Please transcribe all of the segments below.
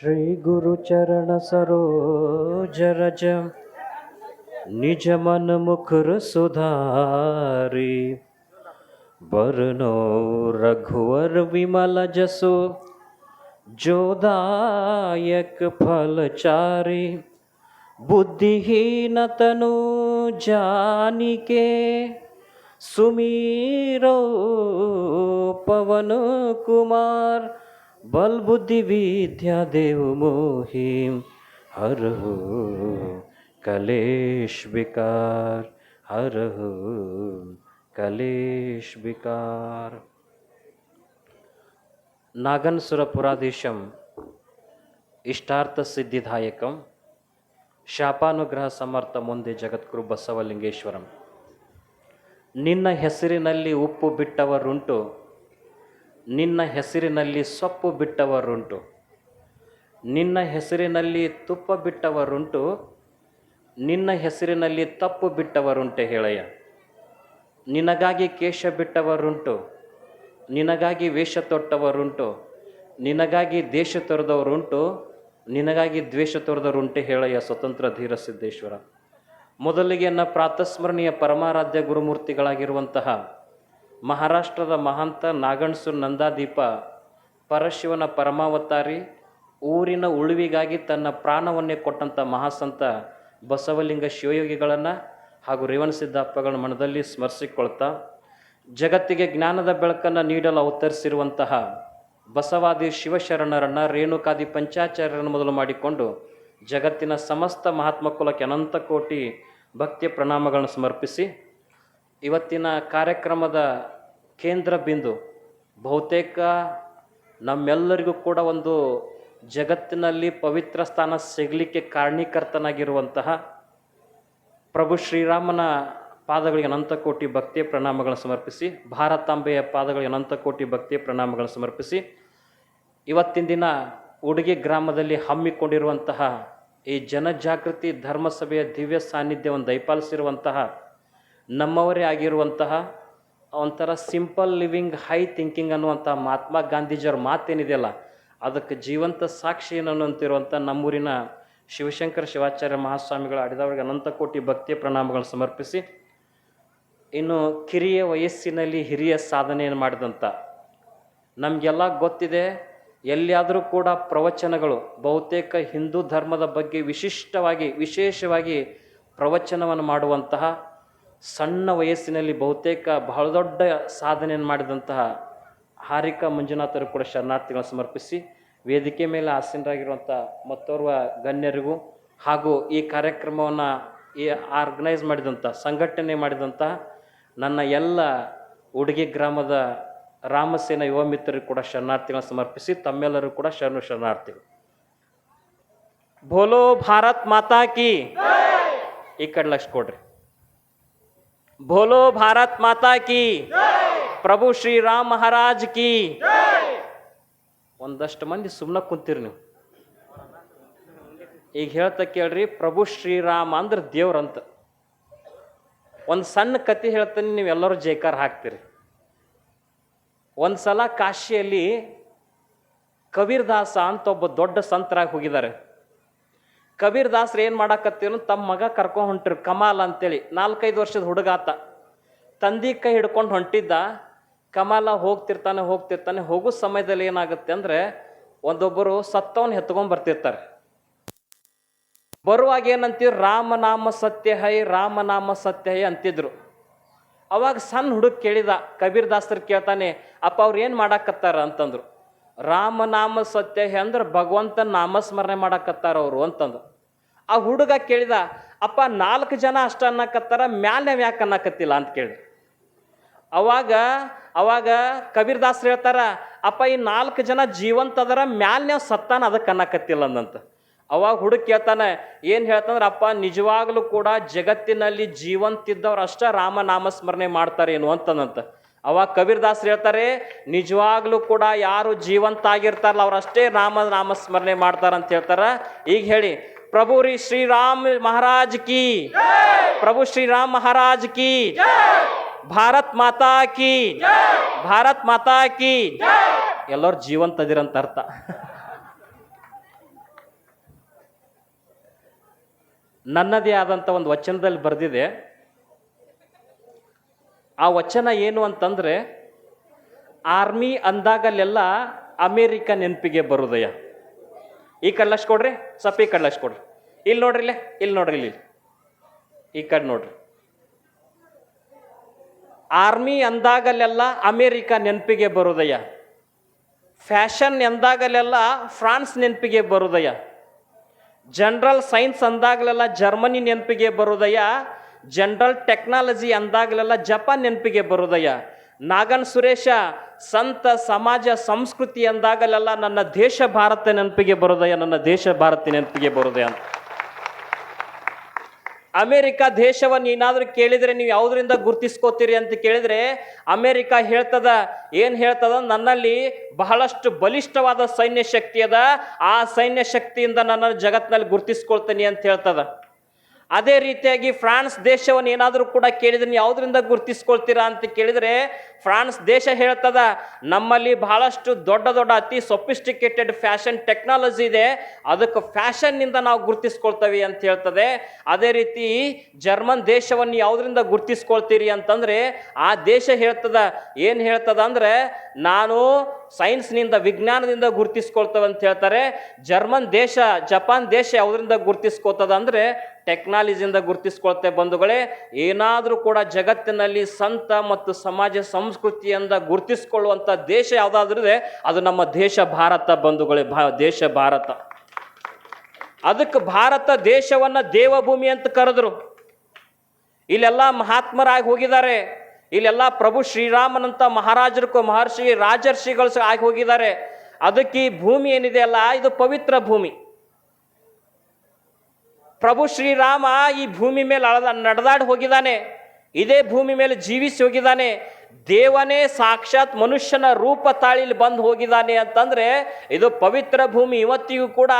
श्री गुरुचरण सरोज रज निज मन मुखर सुधारी वर्णो रघुवर विमल जसो जोदायक फलचारि बुद्धिहीन तनु जानिके, सुमीरो पवन कुमार ಬಲ್ಬುದ್ಧಿ ವಿದ್ಯಾ ದೇವು ಮೋಹಿಂ ಹರಹು ಕಲೇಶ್ ಬಿಕಾರ್ ಹರಹು ಕಲೇಶ್ ಬಿಕಾರ್. ಪುರಾಧೀಶಂ ಇಷ್ಟಾರ್ಥ ಸಿದ್ಧಿದಾಯಕಂ ಶಾಪಾನುಗ್ರಹ ಸಮರ್ಥ ಮುಂದೆ ಜಗದ್ಗುರು ಬಸವಲಿಂಗೇಶ್ವರಂ. ನಿನ್ನ ಹೆಸರಿನಲ್ಲಿ ಉಪ್ಪು ಬಿಟ್ಟವರುಂಟು ನಿನ್ನ ಹೆಸರಿನಲ್ಲಿ ಸೊಪ್ಪು ಬಿಟ್ಟವರುಂಟು. ನಿನ್ನ ಹೆಸರಿನಲ್ಲಿ ತುಪ್ಪ ಬಿಟ್ಟವರುಂಟು. ನಿನ್ನ ಹೆಸರಿನಲ್ಲಿ ತಪ್ಪು ಬಿಟ್ಟವರುಂಟೆ ಹೇಳಯ್ಯ. ನಿನಗಾಗಿ ಕೇಶ ಬಿಟ್ಟವರುಂಟು. ನಿನಗಾಗಿ ವೇಷ ತೊಟ್ಟವರುಂಟು. ನಿನಗಾಗಿ ದೇಶ ತೊರೆದವರುಂಟು. ನಿನಗಾಗಿ ದ್ವೇಷ ತೊರೆದವರುಂಟೆ ಹೇಳಯ್ಯ ಸ್ವತಂತ್ರ ಧೀರ ಸಿದ್ದೇಶ್ವರ ಮೊದಲಿಗೆ ನ ಪ್ರಾತಸ್ಮರಣೀಯ ಪರಮಾರಾಧ್ಯ ಗುರುಮೂರ್ತಿಗಳಾಗಿರುವಂತಹ ಮಹಾರಾಷ್ಟ್ರದ ಮಹಾಂತ ನಾಗಣಸು ನಂದಾದೀಪ ಪರಶಿವನ ಪರಮಾವತಾರಿ, ಊರಿನ ಉಳುವಿಗಾಗಿ ತನ್ನ ಪ್ರಾಣವನ್ನೇ ಕೊಟ್ಟಂಥ ಮಹಾಸಂತ ಬಸವಲಿಂಗ ಶಿವಯೋಗಿಗಳನ್ನು ಹಾಗೂ ರೇವಣ ಸಿದ್ದಪ್ಪಗಳ ಮನದಲ್ಲಿ ಸ್ಮರಿಸಿಕೊಳ್ತಾ ಜಗತ್ತಿಗೆ ಜ್ಞಾನದ ಬೆಳಕನ್ನು ನೀಡಲು ಅವತರಿಸಿರುವಂತಹ ಬಸವಾದಿ ಶಿವಶರಣರನ್ನು ರೇಣುಕಾದಿ ಪಂಚಾಚಾರ್ಯರನ್ನು ಮೊದಲು ಮಾಡಿಕೊಂಡು ಜಗತ್ತಿನ ಸಮಸ್ತ ಮಹಾತ್ಮ ಕುಲಕ್ಕೆ ಅನಂತ ಕೋಟಿ ಭಕ್ತಿಯ ಪ್ರಣಾಮಗಳನ್ನು ಸಮರ್ಪಿಸಿ ಇವತ್ತಿನ ಕಾರ್ಯಕ್ರಮದ ಕೇಂದ್ರ ಬಿಂದು ಬಹುತೇಕ ನಮ್ಮೆಲ್ಲರಿಗೂ ಕೂಡ ಒಂದು ಜಗತ್ತಿನಲ್ಲಿ ಪವಿತ್ರ ಸ್ಥಾನ ಸಿಗಲಿಕ್ಕೆ ಕಾರಣೀಕರ್ತನಾಗಿರುವಂತಹ ಪ್ರಭು ಶ್ರೀರಾಮನ ಪಾದಗಳಿಗೆ ಅನಂತ ಕೋಟಿ ಭಕ್ತಿಯ ಪ್ರಣಾಮಗಳನ್ನು ಸಮರ್ಪಿಸಿ, ಭಾರತಾಂಬೆಯ ಪಾದಗಳಿಗೆ ಅನಂತ ಕೋಟಿ ಭಕ್ತಿಯ ಪ್ರಣಾಮಗಳನ್ನು ಸಮರ್ಪಿಸಿ, ಇವತ್ತಿನ ದಿನ ಉಡುಗೆ ಗ್ರಾಮದಲ್ಲಿ ಹಮ್ಮಿಕೊಂಡಿರುವಂತಹ ಈ ಜನಜಾಗೃತಿ ಧರ್ಮಸಭೆಯ ದಿವ್ಯ ಸಾನ್ನಿಧ್ಯವನ್ನು ದಯಪಾಲಿಸಿರುವಂತಹ ನಮ್ಮವರೇ ಆಗಿರುವಂತಹ ಒಂಥರ ಸಿಂಪಲ್ ಲಿವಿಂಗ್ ಹೈ ಥಿಂಕಿಂಗ್ ಅನ್ನುವಂಥ ಮಹಾತ್ಮ ಗಾಂಧೀಜಿಯವ್ರ ಮಾತೇನಿದೆಯಲ್ಲ, ಅದಕ್ಕೆ ಜೀವಂತ ಸಾಕ್ಷಿ ಅನ್ನುವಂತಿರುವಂಥ ನಮ್ಮೂರಿನ ಶಿವಶಂಕರ ಶಿವಾಚಾರ್ಯ ಮಹಾಸ್ವಾಮಿಗಳ ಅಡಿದವರಿಗೆ ಅನಂತ ಕೋಟಿ ಭಕ್ತಿಯ ಪ್ರಣಾಮಗಳನ್ನು ಸಮರ್ಪಿಸಿ, ಇನ್ನು ಕಿರಿಯ ವಯಸ್ಸಿನಲ್ಲಿ ಹಿರಿಯ ಸಾಧನೆಯನ್ನು ಮಾಡಿದಂಥ, ನಮಗೆಲ್ಲ ಗೊತ್ತಿದೆ, ಎಲ್ಲಿಯಾದರೂ ಕೂಡ ಪ್ರವಚನಗಳು, ಬಹುತೇಕ ಹಿಂದೂ ಧರ್ಮದ ಬಗ್ಗೆ ವಿಶಿಷ್ಟವಾಗಿ, ವಿಶೇಷವಾಗಿ ಪ್ರವಚನವನ್ನು ಮಾಡುವಂತಹ ಸಣ್ಣ ವಯಸ್ಸಿನಲ್ಲಿ ಬಹುತೇಕ ಬಹಳ ದೊಡ್ಡ ಸಾಧನೆಯನ್ನು ಮಾಡಿದಂತಹ ಹಾರಿಕಾ ಮಂಜುನಾಥರು ಕೂಡ ಶರಣಾರ್ಥಿಗಳನ್ನು ಸಮರ್ಪಿಸಿ ವೇದಿಕೆ ಮೇಲೆ ಆಸೀನರಾಗಿರುವಂಥ ಮತ್ತೋರ್ವ ಗಣ್ಯರಿಗೂ ಹಾಗೂ ಈ ಕಾರ್ಯಕ್ರಮವನ್ನು ಈ ಆರ್ಗನೈಸ್ ಮಾಡಿದಂಥ, ಸಂಘಟನೆ ಮಾಡಿದಂಥ ನನ್ನ ಎಲ್ಲ ಉಡುಗೆ ಗ್ರಾಮದ ರಾಮಸೇನ ಯುವ ಮಿತ್ರರಿಗೂ ಕೂಡ ಶರಣಾರ್ಥಿಗಳನ್ನು ಸಮರ್ಪಿಸಿ ತಮ್ಮೆಲ್ಲರೂ ಕೂಡ ಶರಣು ಶರಣಾರ್ಥಿಗಳು. ಬೋಲೋ ಭಾರತ್ ಮಾತಾ ಕಿ ಈ ಕಡೆ ಲಕ್ಷ ಕೊಡ್ರಿ. ಬೋಲೋ ಭಾರತ್ ಮಾತಾ ಕಿ ಪ್ರಭು ಶ್ರೀರಾಮ್ ಮಹಾರಾಜ್ ಕಿ ಒಂದಷ್ಟು ಮಂದಿ ಸುಮ್ಮನೆ ಕುಂತೀರಿ ನೀವು. ಈಗ ಹೇಳ್ತಾ ಕೇಳ್ರಿ, ಪ್ರಭು ಶ್ರೀರಾಮ ಅಂದ್ರೆ ದೇವ್ರಂತ. ಒಂದು ಸಣ್ಣ ಕತೆ ಹೇಳ್ತಾನೆ ನೀವೆಲ್ಲರೂ ಜೈಕಾರ ಹಾಕ್ತೀರಿ. ಒಂದು ಸಲ ಕಾಶಿಯಲ್ಲಿ ಕಬೀರ್ದಾಸ ಅಂತ ಒಬ್ಬ ದೊಡ್ಡ ಸಂತರಾಗಿ ಹೋಗಿದ್ದಾರೆ. ಕಬೀರ್ದಾಸ್ರು ಏನು ಮಾಡಾಕತ್ತೇನು ತಮ್ಮ ಮಗ ಕರ್ಕೊಂಡು ಹೊಂಟ್ರಿ, ಕಮಾಲ್ ಅಂತೇಳಿ. ನಾಲ್ಕೈದು ವರ್ಷದ ಹುಡುಗಾತ ತಂದಿ ಕೈ ಹಿಡ್ಕೊಂಡು ಹೊಂಟಿದ್ದ. ಕಮಾಲ ಹೋಗ್ತಿರ್ತಾನೆ ಹೋಗ್ತಿರ್ತಾನೆ. ಹೋಗೋ ಸಮಯದಲ್ಲಿ ಏನಾಗುತ್ತೆ ಅಂದರೆ ಒಂದೊಬ್ಬರು ಸತ್ತವನ್ನ ಎತ್ಕೊಂಡು ಬರ್ತಿರ್ತಾರೆ. ಬರುವಾಗ ಏನಂತೀವಿ? ರಾಮನಾಮ ಸತ್ಯ ಹೈ ರಾಮನಾಮ ಸತ್ಯ ಹೈ ಅಂತಿದ್ರು. ಅವಾಗ ಸಣ್ಣ ಹುಡುಗ ಕೇಳಿದ, ಕಬೀರ್ ದಾಸರು ಕೇಳ್ತಾನೆ, ಅಪ್ಪ ಅವ್ರು ಏನು ಮಾಡಾಕತ್ತಾರ ಅಂತಂದ್ರು. ರಾಮನಾಮ ಸತ್ಯ ಅಂದ್ರೆ ಭಗವಂತ ನಾಮಸ್ಮರಣೆ ಮಾಡಕತ್ತಾರ ಅವರು ಅಂತಂದು. ಆ ಹುಡುಗ ಕೇಳಿದ, ಅಪ್ಪ ನಾಲ್ಕು ಜನ ಅಷ್ಟ ಅನ್ನಕತ್ತಾರ, ಮ್ಯಾಲೆ ಯಾಕೆ ಅನ್ನಕತ್ತಿಲ್ಲ ಅಂತ ಕೇಳಿ ಅವಾಗ ಅವಾಗ ಕಬೀರ್ ದಾಸರು ಹೇಳ್ತಾರ, ಅಪ್ಪ ಈ ನಾಲ್ಕು ಜನ ಜೀವಂತ ಅದರ ನಾವು ಸತ್ತಾನ ಅದಕ್ಕೆ ಅನ್ನಕತ್ತಿಲ್ಲ ಅಂದಂತ. ಅವಾಗ ಹುಡುಗ ಕೇಳ್ತಾನೆ, ಏನು ಹೇಳ್ತಂದ್ರೆ ಅಪ್ಪ ನಿಜವಾಗ್ಲೂ ಕೂಡ ಜಗತ್ತಿನಲ್ಲಿ ಜೀವಂತಿದ್ದವ್ರು ಅಷ್ಟ ರಾಮನಾಮಸ್ಮರಣೆ ಮಾಡ್ತಾರೇನು ಅಂತಂದಂತ. ಅವಾಗ ಕಬೀರ್ದಾಸ್ ಹೇಳ್ತಾರೆ, ನಿಜವಾಗ್ಲೂ ಕೂಡ ಯಾರು ಜೀವಂತ ಆಗಿರ್ತಾರಲ್ಲ ಅವರಷ್ಟೇ ರಾಮ ನಾಮಸ್ಮರಣೆ ಮಾಡ್ತಾರಂತ ಹೇಳ್ತಾರ. ಈಗ ಹೇಳಿ, ಪ್ರಭು ರೀ ಶ್ರೀರಾಮ್ ಮಹಾರಾಜ್ ಕಿ, ಪ್ರಭು ಶ್ರೀರಾಮ್ ಮಹಾರಾಜ್ ಕಿ, ಭಾರತ್ ಮಾತಾ ಕಿ, ಭಾರತ್ ಮಾತಾ ಕಿ. ಎಲ್ಲರೂ ಜೀವಂತ ಅದಿರಂತ ಅರ್ಥ. ನನ್ನದೇ ಆದಂಥ ಒಂದು ವಚನದಲ್ಲಿ ಬರೆದಿದೆ. ಆ ವಚನ ಏನು ಅಂತಂದರೆ, ಆರ್ಮಿ ಅಂದಾಗಲೆಲ್ಲ ಅಮೇರಿಕ ನೆನಪಿಗೆ ಬರುದಯ್ಯ. ಈ ಕಡ್ಲಷ್ಟು ಕೊಡ್ರಿ ಸಪ್ ಈ ಕಡ್ಲಷ್ಟು ಕೊಡ್ರಿ. ಇಲ್ಲಿ ನೋಡ್ರಿ ಇಲ್ಲೇ ಇಲ್ಲಿ ನೋಡ್ರಿ ಇಲ್ಲಿ ಈ ಕಡೆ ನೋಡ್ರಿ. ಆರ್ಮಿ ಅಂದಾಗಲೆಲ್ಲ ಅಮೇರಿಕ ನೆನಪಿಗೆ ಬರುದಯ್ಯ. ಫ್ಯಾಷನ್ ಎಂದಾಗಲೆಲ್ಲ ಫ್ರಾನ್ಸ್ ನೆನಪಿಗೆ ಬರುದಯ್ಯ. ಜನರಲ್ ಸೈನ್ಸ್ ಅಂದಾಗಲೆಲ್ಲ ಜರ್ಮನಿ ನೆನಪಿಗೆ ಬರುದಯ್ಯ. ಜನರಲ್ ಟೆಕ್ನಾಲಜಿ ಅಂದಾಗಲೆಲ್ಲ ಜಪಾನ್ ನೆನಪಿಗೆ ಬರುದಯ್ಯ. ನಾಗನ್ ಸುರೇಶ, ಸಂತ ಸಮಾಜ ಸಂಸ್ಕೃತಿ ಅಂದಾಗಲೆಲ್ಲ ನನ್ನ ದೇಶ ಭಾರತ ನೆನಪಿಗೆ ಬರೋದಯ್ಯ, ನನ್ನ ದೇಶ ಭಾರತ ನೆನಪಿಗೆ ಬರೋದಯ್ಯ ಅಂತ. ಅಮೆರಿಕ ದೇಶವನ್ನು ಏನಾದರೂ ಕೇಳಿದರೆ ನೀವು ಯಾವುದರಿಂದ ಗುರ್ತಿಸ್ಕೋತೀರಿ ಅಂತ ಕೇಳಿದರೆ, ಅಮೆರಿಕ ಹೇಳ್ತದ, ಏನು ಹೇಳ್ತದ? ನನ್ನಲ್ಲಿ ಬಹಳಷ್ಟು ಬಲಿಷ್ಠವಾದ ಸೈನ್ಯ ಶಕ್ತಿ ಅದ. ಆ ಸೈನ್ಯ ಶಕ್ತಿಯಿಂದ ನನ್ನ ಜಗತ್ತಿನಲ್ಲಿ ಗುರ್ತಿಸ್ಕೊಳ್ತೀನಿ ಅಂತ ಹೇಳ್ತದ. ಅದೇ ರೀತಿಯಾಗಿ ಫ್ರಾನ್ಸ್ ದೇಶವನ್ನು ಏನಾದರೂ ಕೂಡ ಕೇಳಿದ್ರೆ ಯಾವುದರಿಂದ ಗುರುತಿಸ್ಕೊಳ್ತೀರಾ ಅಂತ ಕೇಳಿದರೆ, ಫ್ರಾನ್ಸ್ ದೇಶ ಹೇಳ್ತದ, ನಮ್ಮಲ್ಲಿ ಬಹಳಷ್ಟು ದೊಡ್ಡ ದೊಡ್ಡ ಅತಿ ಸೊಫಿಸ್ಟಿಕೇಟೆಡ್ ಫ್ಯಾಷನ್ ಟೆಕ್ನಾಲಜಿ ಇದೆ, ಅದಕ್ಕೆ ಫ್ಯಾಷನ್ನಿಂದ ನಾವು ಗುರ್ತಿಸ್ಕೊಳ್ತೇವೆ ಅಂತ ಹೇಳ್ತದೆ. ಅದೇ ರೀತಿ ಜರ್ಮನ್ ದೇಶವನ್ನು ಯಾವುದರಿಂದ ಗುರುತಿಸ್ಕೊಳ್ತೀರಿ ಅಂತಂದರೆ, ಆ ದೇಶ ಹೇಳ್ತದ, ಏನು ಹೇಳ್ತದ ಅಂದರೆ, ನಾನು ಸೈನ್ಸ್ನಿಂದ ವಿಜ್ಞಾನದಿಂದ ಗುರುತಿಸ್ಕೊಳ್ತವೆ ಅಂತ ಹೇಳ್ತಾರೆ. ಜರ್ಮನ್ ದೇಶ, ಜಪಾನ್ ದೇಶ ಯಾವುದರಿಂದ ಗುರ್ತಿಸ್ಕೊಳ್ತದ ಅಂದರೆ ಟೆಕ್ನಾಲಜಿಯಿಂದ ಗುರುತಿಸ್ಕೊಳ್ತೆ ಬಂಧುಗಳೇ. ಏನಾದರೂ ಕೂಡ ಜಗತ್ತಿನಲ್ಲಿ ಸಂತ ಮತ್ತು ಸಮಾಜ ಸಂಸ್ಕೃತಿಯಿಂದ ಗುರುತಿಸ್ಕೊಳ್ಳುವಂಥ ದೇಶ ಯಾವುದಾದ್ರೂ ಇದೆ, ಅದು ನಮ್ಮ ದೇಶ ಭಾರತ ಬಂಧುಗಳೇ, ಭಾ, ದೇಶ ಭಾರತ. ಅದಕ್ಕೆ ಭಾರತ ದೇಶವನ್ನು ದೇವಭೂಮಿ ಅಂತ ಕರೆದ್ರು. ಇಲ್ಲೆಲ್ಲ ಮಹಾತ್ಮರಾಗಿ ಹೋಗಿದ್ದಾರೆ. ಇಲ್ಲೆಲ್ಲ ಪ್ರಭು ಶ್ರೀರಾಮನಂತ ಮಹಾರಾಜರು ಮಹರ್ಷಿ ರಾಜರ್ಷಿಗಳು ಆಗಿ ಹೋಗಿದ್ದಾರೆ. ಅದಕ್ಕೆ ಈ ಭೂಮಿ ಏನಿದೆ ಅಲ್ಲ, ಇದು ಪವಿತ್ರ ಭೂಮಿ. ಪ್ರಭು ಶ್ರೀರಾಮ ಈ ಭೂಮಿ ಮೇಲೆ ಅಳದ ನಡೆದಾಡಿ ಹೋಗಿದ್ದಾನೆ. ಇದೇ ಭೂಮಿ ಮೇಲೆ ಜೀವಿಸಿ ಹೋಗಿದ್ದಾನೆ. ದೇವನೇ ಸಾಕ್ಷಾತ್ ಮನುಷ್ಯನ ರೂಪ ತಾಳಿಲಿ ಬಂದು ಹೋಗಿದ್ದಾನೆ ಅಂತಂದ್ರೆ ಇದು ಪವಿತ್ರ ಭೂಮಿ. ಇವತ್ತಿಗೂ ಕೂಡ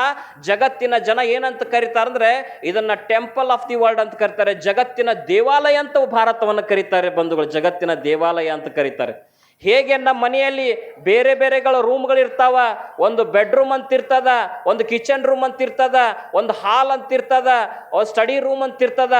ಜಗತ್ತಿನ ಜನ ಏನಂತ ಕರೀತಾರಂದ್ರೆ ಇದನ್ನ ಟೆಂಪಲ್ ಆಫ್ ದಿ ವರ್ಲ್ಡ್ ಅಂತ ಕರೀತಾರೆ. ಜಗತ್ತಿನ ದೇವಾಲಯ ಅಂತ ಭಾರತವನ್ನು ಕರೀತಾರೆ ಬಂಧುಗಳು. ಜಗತ್ತಿನ ದೇವಾಲಯ ಅಂತ ಕರೀತಾರೆ. ಹೇಗೆ ನಮ್ಮ ಮನೆಯಲ್ಲಿ ಬೇರೆ ಬೇರೆಗಳ ರೂಮ್ಗಳು ಇರ್ತಾವ ಒಂದು ಬೆಡ್ರೂಮ್ ಅಂತ ಇರ್ತದ ಒಂದು ಕಿಚನ್ ರೂಮ್ ಅಂತ ಇರ್ತದ ಒಂದು ಹಾಲ್ ಅಂತ ಇರ್ತದ ಒಂದು ಸ್ಟಡಿ ರೂಮ್ ಅಂತ ಇರ್ತದ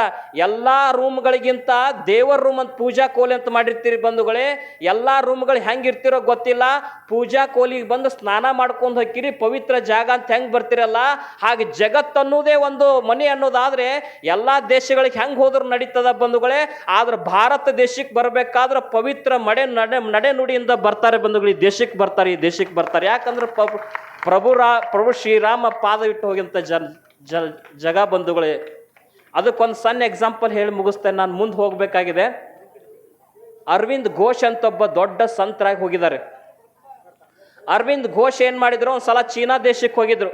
ಎಲ್ಲ ರೂಮ್ಗಳಿಗಿಂತ ದೇವರ ರೂಮ್ ಅಂತ ಪೂಜಾ ಕೋಲಿ ಅಂತ ಮಾಡಿರ್ತೀರಿ ಬಂಧುಗಳೇ, ಎಲ್ಲ ರೂಮ್ಗಳು ಹೆಂಗಿರ್ತಿರೋ ಗೊತ್ತಿಲ್ಲ, ಪೂಜಾ ಕೋಲಿಗೆ ಬಂದು ಸ್ನಾನ ಮಾಡ್ಕೊಂಡು ಹೋಗ್ತೀರಿ, ಪವಿತ್ರ ಜಾಗ ಅಂತ ಹೆಂಗೆ ಬರ್ತಿರಲ್ಲ, ಹಾಗೆ ಜಗತ್ತು ಅನ್ನೋದೇ ಒಂದು ಮನೆ ಅನ್ನೋದಾದ್ರೆ ಎಲ್ಲ ದೇಶಗಳಿಗೆ ಹೆಂಗೆ ಹೋದ್ರು ನಡೀತದ ಬಂಧುಗಳೇ, ಆದ್ರೆ ಭಾರತ ದೇಶಕ್ಕೆ ಬರಬೇಕಾದ್ರೆ ಪವಿತ್ರ ಮಡೆ ನಡೆ ನಡೆ ನುಡಿಯಿಂದ ಬರ್ತಾರೆ ಬಂಧುಗಳು, ಈ ದೇಶಕ್ಕೆ ಬರ್ತಾರೆ, ಈ ದೇಶಕ್ಕೆ ಬರ್ತಾರೆ. ಯಾಕಂದ್ರೆ ಪ್ರಭು ರಾ, ಪ್ರಭು ಶ್ರೀರಾಮ ಪಾದ ಇಟ್ಟು ಹೋಗಿಂತ ಜನ್ ಜಗ ಬಂಧುಗಳೇ. ಅದಕ್ಕೊಂದು ಸಣ್ಣ ಎಕ್ಸಾಂಪಲ್ ಹೇಳಿ ಮುಗಿಸ್ತೇನೆ. ನಾನು ಮುಂದೆ ಹೋಗಬೇಕಾಗಿದೆ. ಅರವಿಂದ್ ಘೋಷ್ ಅಂತ ಒಬ್ಬ ದೊಡ್ಡ ಸಂತರಾಗಿ ಹೋಗಿದ್ದಾರೆ. ಅರವಿಂದ್ ಘೋಷ್ ಏನು ಮಾಡಿದ್ರು? ಒಂದು ಸಲ ಚೀನಾ ದೇಶಕ್ಕೆ ಹೋಗಿದ್ರು.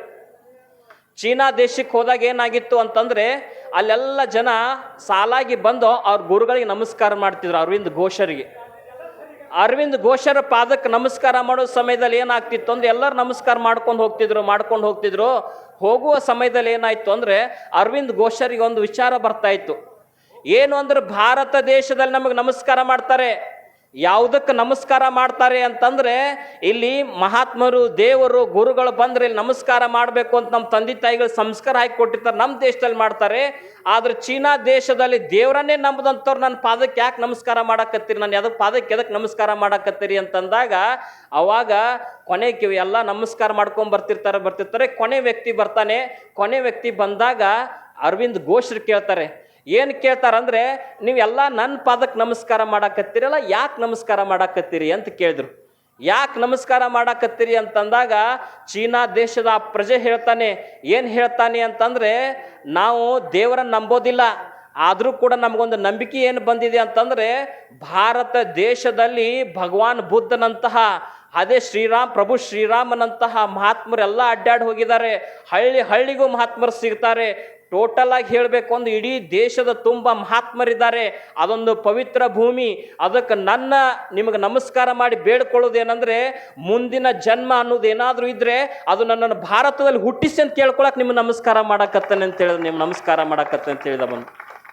ಚೀನಾ ದೇಶಕ್ಕೆ ಹೋದಾಗ ಏನಾಗಿತ್ತು ಅಂತಂದ್ರೆ, ಅಲ್ಲೆಲ್ಲ ಜನ ಸಾಲಾಗಿ ಬಂದು ಅವ್ರ ಗುರುಗಳಿಗೆ ನಮಸ್ಕಾರ ಮಾಡ್ತಿದ್ರು ಅರವಿಂದ್ ಘೋಷರಿಗೆ. ಅರವಿಂದ್ ಘೋಷರ ಪಾದಕ್ಕೆ ನಮಸ್ಕಾರ ಮಾಡೋ ಸಮಯದಲ್ಲಿ ಏನಾಗ್ತಿತ್ತು ಅಂದ್ರೆ ಎಲ್ಲರೂ ನಮಸ್ಕಾರ ಮಾಡ್ಕೊಂಡು ಹೋಗ್ತಿದ್ರು ಮಾಡ್ಕೊಂಡು ಹೋಗ್ತಿದ್ರು. ಹೋಗುವ ಸಮಯದಲ್ಲಿ ಏನಾಯ್ತು ಅಂದ್ರೆ ಅರವಿಂದ್ ಘೋಷರಿಗೆ ಒಂದು ವಿಚಾರ ಬರ್ತಾ ಇತ್ತು. ಏನು ಅಂದ್ರೆ ಭಾರತ ದೇಶದಲ್ಲಿ ನಮಗೆ ನಮಸ್ಕಾರ ಮಾಡ್ತಾರೆ. ಯಾವುದಕ್ಕೆ ನಮಸ್ಕಾರ ಮಾಡ್ತಾರೆ ಅಂತಂದ್ರೆ ಇಲ್ಲಿ ಮಹಾತ್ಮರು, ದೇವರು, ಗುರುಗಳು ಬಂದ್ರೆ ಇಲ್ಲಿ ನಮಸ್ಕಾರ ಮಾಡಬೇಕು ಅಂತ ನಮ್ಮ ತಂದೆ ತಾಯಿಗಳು ಸಂಸ್ಕಾರ ಹಾಕಿ ಕೊಟ್ಟಿರ್ತಾರೆ, ನಮ್ಮ ದೇಶದಲ್ಲಿ ಮಾಡ್ತಾರೆ. ಆದ್ರೆ ಚೀನಾ ದೇಶದಲ್ಲಿ ದೇವರನ್ನೇ ನಂಬದಂಥವ್ರು ನನ್ನ ಪಾದಕ್ಕೆ ಯಾಕೆ ನಮಸ್ಕಾರ ಮಾಡಕತ್ತೀರಿ? ನಾನು ಯಾವ್ದಕ್ಕೆ ಪಾದಕ್ಕೆ ಎದಕ್ಕೆ ನಮಸ್ಕಾರ ಮಾಡಕತ್ತೀರಿ ಅಂತಂದಾಗ ಅವಾಗ ಕೊನೆಗೆ ಎಲ್ಲ ನಮಸ್ಕಾರ ಮಾಡ್ಕೊಂಡ್ ಬರ್ತಿರ್ತಾರೆ ಬರ್ತಿರ್ತಾರೆ. ಕೊನೆ ವ್ಯಕ್ತಿ ಬರ್ತಾನೆ. ಕೊನೆ ವ್ಯಕ್ತಿ ಬಂದಾಗ ಅರವಿಂದ್ ಘೋಷ್ರು ಕೇಳ್ತಾರೆ ಏನು ಕೇಳ್ತಾರಂದ್ರೆ ನೀವೆಲ್ಲ ನನ್ನ ಪಾದಕ್ಕೆ ನಮಸ್ಕಾರ ಮಾಡಾಕತ್ತೀರಲ್ಲ, ಯಾಕೆ ನಮಸ್ಕಾರ ಮಾಡಾಕತ್ತೀರಿ ಅಂತ ಕೇಳಿದ್ರು. ಯಾಕೆ ನಮಸ್ಕಾರ ಮಾಡಾಕತ್ತೀರಿ ಅಂತಂದಾಗ, ಚೀನಾ ದೇಶದ ಪ್ರಜೆ ಹೇಳ್ತಾನೆ, ಏನು ಹೇಳ್ತಾನೆ ಅಂತಂದರೆ, ನಾವು ದೇವರನ್ನು ನಂಬೋದಿಲ್ಲ. ಆದರೂ ಕೂಡ ನಮಗೊಂದು ನಂಬಿಕೆ ಏನು ಬಂದಿದೆ ಅಂತಂದರೆ, ಭಾರತ ದೇಶದಲ್ಲಿ ಭಗವಾನ್ ಬುದ್ಧನಂತಹ, ಅದೇ ಶ್ರೀರಾಮ್, ಪ್ರಭು ಶ್ರೀರಾಮನಂತಹ ಮಹಾತ್ಮರೆಲ್ಲ ಅಡ್ಡಾಡಿ ಹೋಗಿದ್ದಾರೆ. ಹಳ್ಳಿ ಹಳ್ಳಿಗೂ ಮಹಾತ್ಮರು ಸಿಗ್ತಾರೆ. ಟೋಟಲ್ ಆಗಿ ಹೇಳಬೇಕು ಅಂದ್ರೆ ಇಡೀ ದೇಶದ ತುಂಬ ಮಹಾತ್ಮರಿದ್ದಾರೆ. ಅದೊಂದು ಪವಿತ್ರ ಭೂಮಿ. ಅದಕ್ಕೆ ನನ್ನ ನಿಮಗೆ ನಮಸ್ಕಾರ ಮಾಡಿ ಬೇಡ್ಕೊಳ್ಳೋದೇನೆಂದರೆ ಮುಂದಿನ ಜನ್ಮ ಅನ್ನೋದು ಏನಾದರೂ ಇದ್ದರೆ ಅದು ನನ್ನನ್ನು ಭಾರತದಲ್ಲಿ ಹುಟ್ಟಿಸಿ ಅಂತ ಕೇಳ್ಕೊಳಕ್ ನಿಮ್ಗೆ ನಮಸ್ಕಾರ ಮಾಡಕತ್ತೇನೆ ಅಂತ ಹೇಳಿದ್ರೆ. ನಿಮ್ಗೆ ನಮಸ್ಕಾರ ಮಾಡಕತ್ತೆ ಅಂತ ಹೇಳಿದ ಬಂದು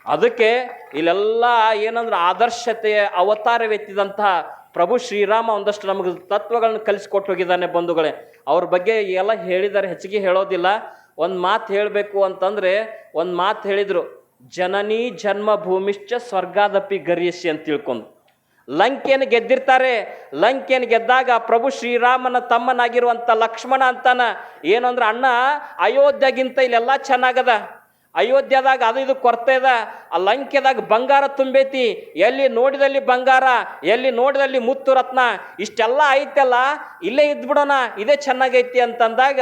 ಅದಕ್ಕೆ ಇಲ್ಲೆಲ್ಲ ಏನಂದ್ರೆ ಆದರ್ಶತೆಯ ಅವತಾರವೆತ್ತಿದಂತಹ ಪ್ರಭು ಶ್ರೀರಾಮ ಒಂದಷ್ಟು ನಮಗೆ ತತ್ವಗಳನ್ನು ಕಲಿಸ್ಕೊಟ್ಟು ಹೋಗಿದ್ದಾನೆ ಬಂಧುಗಳೇ. ಅವ್ರ ಬಗ್ಗೆ ಎಲ್ಲ ಹೇಳಿದ್ದಾರೆ. ಹೆಚ್ಚಿಗೆ ಹೇಳೋದಿಲ್ಲ. ಒಂದು ಮಾತು ಹೇಳಬೇಕು ಅಂತಂದರೆ, ಒಂದು ಮಾತು ಹೇಳಿದರು, ಜನನಿ ಜನ್ಮ ಭೂಮಿಶ್ಚ ಸ್ವರ್ಗಾದಪಿ ಗರಿಯಸಿ ಅಂತ ತಿಳ್ಕೊಂಡು. ಲಂಕೆಯನ್ನು ಗೆದ್ದಿರ್ತಾರೆ. ಲಂಕೆಯನ್ನು ಗೆದ್ದಾಗ ಪ್ರಭು ಶ್ರೀರಾಮನ ತಮ್ಮನಾಗಿರುವಂಥ ಲಕ್ಷ್ಮಣ ಅಂತಾನ ಏನು ಅಣ್ಣ, ಅಯೋಧ್ಯಗಿಂತ ಇಲ್ಲೆಲ್ಲ ಚೆನ್ನಾಗದ. ಅಯೋಧ್ಯದಾಗ ಅದು ಇದು ಕೊರತೆ ಅದ. ಆ ಲಂಕೆದಾಗ ಬಂಗಾರ ತುಂಬೈತಿ. ಎಲ್ಲಿ ನೋಡಿದಲ್ಲಿ ಬಂಗಾರ, ಎಲ್ಲಿ ನೋಡಿದಲ್ಲಿ ಮುತ್ತು ರತ್ನ ಇಷ್ಟೆಲ್ಲ ಐತಲ್ಲ ಇಲ್ಲೇ ಇದ್ಬಿಡೋಣ, ಇದೇ ಚೆನ್ನಾಗೈತಿ ಅಂತಂದಾಗ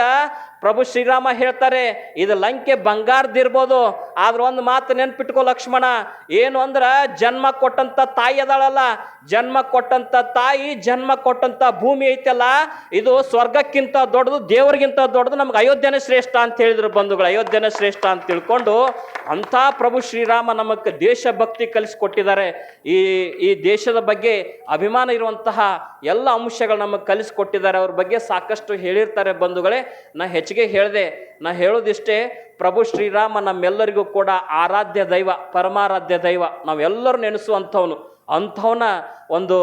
ಪ್ರಭು ಶ್ರೀರಾಮ ಹೇಳ್ತಾರೆ, ಇದು ಲಂಕೆ ಬಂಗಾರದಿರ್ಬೋದು, ಆದ್ರೆ ಒಂದು ಮಾತು ನೆನ್ಪಿಟ್ಕೋ ಲಕ್ಷ್ಮಣ. ಏನು ಅಂದ್ರ ಜನ್ಮ ಕೊಟ್ಟಂತ ತಾಯಿ ಅದಾಳಲ್ಲ, ಜನ್ಮ ಕೊಟ್ಟಂತ ತಾಯಿ, ಜನ್ಮ ಕೊಟ್ಟಂತ ಭೂಮಿ ಐತಲ್ಲ, ಇದು ಸ್ವರ್ಗಕ್ಕಿಂತ ದೊಡ್ಡದು, ದೇವರಿಗಿಂತ ದೊಡ್ಡದು ನಮ್ಗೆ ಅಯೋಧ್ಯನೇ ಶ್ರೇಷ್ಠ ಅಂತ ಹೇಳಿದ್ರು ಬಂಧುಗಳು, ಅಯೋಧ್ಯನೇ ಶ್ರೇಷ್ಠ ಅಂತ ತಿಳ್ಕೊಂಡು ಅಂಥ ಪ್ರಭು ಶ್ರೀರಾಮ ನಮಗೆ ದೇಶಭಕ್ತಿ ಕಲಿಸ್ಕೊಟ್ಟಿದ್ದಾರೆ. ಈ ಈ ದೇಶದ ಬಗ್ಗೆ ಅಭಿಮಾನ ಇರುವಂತಹ ಎಲ್ಲ ಅಂಶಗಳು ನಮಗೆ ಕಲಿಸ್ಕೊಟ್ಟಿದ್ದಾರೆ. ಅವ್ರ ಬಗ್ಗೆ ಸಾಕಷ್ಟು ಹೇಳಿರ್ತಾರೆ ಬಂಧುಗಳೇ. ನಾ ಹೆಚ್ಚಿಗೆ ಹೇಳಿದೆ, ನಾ ಹೇಳೋದಿಷ್ಟೇ, ಪ್ರಭು ಶ್ರೀರಾಮ ನಮ್ಮೆಲ್ಲರಿಗೂ ಕೂಡ ಆರಾಧ್ಯ ದೈವ, ಪರಮಾರಾಧ್ಯ ದೈವ. ನಾವೆಲ್ಲರೂ ನೆನೆಸುವಂಥವನು. ಅಂಥವನ ಒಂದು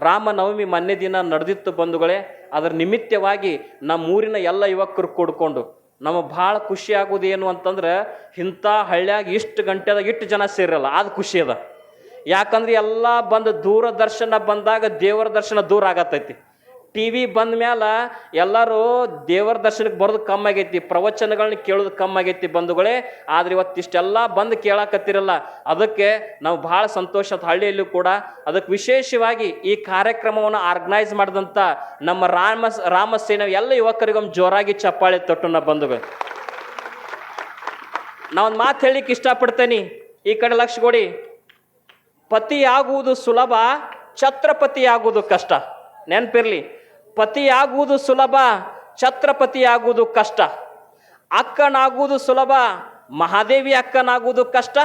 ರಾಮನವಮಿ ಮೊನ್ನೆ ದಿನ ನಡೆದಿತ್ತು ಬಂಧುಗಳೇ. ಅದರ ನಿಮಿತ್ತವಾಗಿ ನಮ್ಮೂರಿನ ಎಲ್ಲ ಯುವಕರು ಕೂಡ್ಕೊಂಡು ನಮಗೆ ಭಾಳ ಖುಷಿ ಆಗೋದು ಏನು ಅಂತಂದ್ರೆ ಇಂಥ ಹಳ್ಳ್ಯಾಗ ಇಷ್ಟು ಗಂಟೆದಾಗ ಇಷ್ಟು ಜನ ಸೇರಿರಲ್ಲ ಅದು ಖುಷಿ ಅದ. ಯಾಕಂದ್ರೆ ಎಲ್ಲ ಬಂದು ದೂರದರ್ಶನ ಬಂದಾಗ ದೇವರ ದರ್ಶನ ದೂರ ಆಗತ್ತೈತಿ ಟಿ ವಿ ಬಂದ ಮ್ಯಾಲ ಎಲ್ಲರೂ ದೇವರ ದರ್ಶನಕ್ಕೆ ಬರೋದು ಕಮ್ಮಿ ಆಗೈತಿ ಪ್ರವಚನಗಳನ್ನ ಕೇಳೋದು ಕಮ್ಮಿ ಆಗೈತಿ ಬಂಧುಗಳೇ. ಆದ್ರೆ ಇವತ್ತು ಇಷ್ಟೆಲ್ಲ ಬಂದು ಕೇಳಾಕತ್ತಿರಲ್ಲ. ಅದಕ್ಕೆ ನಾವು ಭಾಳ ಸಂತೋಷ ಹಳ್ಳಿಯಲ್ಲೂ ಕೂಡ ಅದಕ್ಕೆ ವಿಶೇಷವಾಗಿ ಈ ಕಾರ್ಯಕ್ರಮವನ್ನು ಆರ್ಗನೈಸ್ ಮಾಡಿದಂಥ ನಮ್ಮ ರಾಮ, ರಾಮಸೇನ ಎಲ್ಲ ಯುವಕರಿಗೊಮ್ಮೆ ಜೋರಾಗಿ ಚಪ್ಪಾಳೆ ತೊಟ್ಟುನ ಬಂಧುಗಳು. ನಾವೊಂದು ಮಾತು ಹೇಳಿಕ್ಕೆ ಇಷ್ಟಪಡ್ತೇನೆ. ಈ ಕಡೆ ಲಕ್ಷ ಕೊಡಿ. ಪತಿಯಾಗುವುದು ಸುಲಭ, ಛತ್ರಪತಿಯಾಗುವುದು ಕಷ್ಟ. ನೆನಪಿರ್ಲಿ, ಪತಿಯಾಗುವುದು ಸುಲಭ, ಛತ್ರಪತಿಯಾಗುವುದು ಕಷ್ಟ. ಅಕ್ಕನಾಗುವುದು ಸುಲಭ, ಮಹಾದೇವಿ ಅಕ್ಕನಾಗುವುದು ಕಷ್ಟ.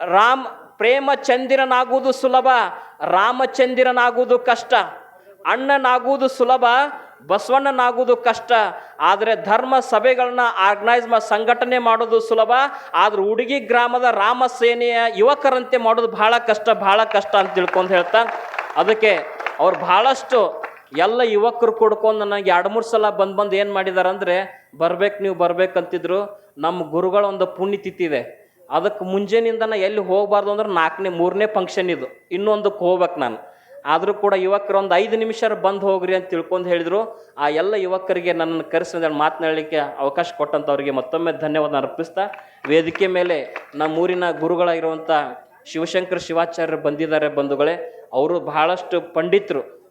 ರಾಮ್, ಪ್ರೇಮಚಂದಿರನಾಗುವುದು ಸುಲಭ, ರಾಮಚಂದಿರನಾಗುವುದು ಕಷ್ಟ. ಅಣ್ಣನಾಗುವುದು ಸುಲಭ, ಬಸವಣ್ಣನಾಗುವುದು ಕಷ್ಟ. ಆದರೆ ಧರ್ಮ ಸಭೆಗಳನ್ನ ಆರ್ಗನೈಸ್ ಮಾ, ಸಂಘಟನೆ ಮಾಡೋದು ಸುಲಭ. ಆದ್ರೆ ಹುಡುಗಿ ಗ್ರಾಮದ ರಾಮ ಸೇನೆಯ ಯುವಕರಂತೆ ಮಾಡೋದು ಬಹಳ ಕಷ್ಟ ಬಹಳ ಕಷ್ಟ ಅಂತ ತಿಳ್ಕೊಂಡು ಹೇಳ್ತಾ, ಅದಕ್ಕೆ ಅವ್ರು ಬಹಳಷ್ಟು ಎಲ್ಲ ಯುವಕರು ಕೊಡ್ಕೊಂಡು ನನಗೆ ಎರಡು ಮೂರು ಸಲ ಬಂದು ಬಂದು ಏನು ಮಾಡಿದಾರೆ ಅಂದರೆ, ಬರ್ಬೇಕು ನೀವು ಬರ್ಬೇಕಂತಿದ್ರು ನಮ್ಮ ಗುರುಗಳ ಒಂದು ಪುಣ್ಯತಿಥಿ ಇದೆ ಅದಕ್ಕೆ ಮುಂಜಾನಿಂದ ನಾ ಎಲ್ಲಿ ಹೋಗಬಾರ್ದು ಅಂದ್ರೆ ನಾಲ್ಕನೇ, ಮೂರನೇ ಫಂಕ್ಷನ್ ಇದು. ಇನ್ನೊಂದಕ್ಕೆ ಹೋಗ್ಬೇಕು ನಾನು. ಆದರೂ ಕೂಡ ಯುವಕರು ಒಂದು ಐದು ನಿಮಿಷ ಬಂದು ಹೋಗ್ರಿ ಅಂತ ತಿಳ್ಕೊಂಡು ಹೇಳಿದರು. ಆ ಎಲ್ಲ ಯುವಕರಿಗೆ ನನ್ನನ್ನು ಕರೆಸಿದ ಮಾತನಾಡಲಿಕ್ಕೆ ಅವಕಾಶ ಕೊಟ್ಟಂಥವ್ರಿಗೆ ಮತ್ತೊಮ್ಮೆ ಧನ್ಯವಾದ ಅರ್ಪಿಸ್ತಾ, ವೇದಿಕೆ ಮೇಲೆ ನಮ್ಮೂರಿನ ಗುರುಗಳಾಗಿರುವಂಥ ಶಿವಶಂಕರ್ ಶಿವಾಚಾರ್ಯರು ಬಂದಿದ್ದಾರೆ ಬಂಧುಗಳೇ. ಅವರು ಬಹಳಷ್ಟು ಪಂಡಿತರು.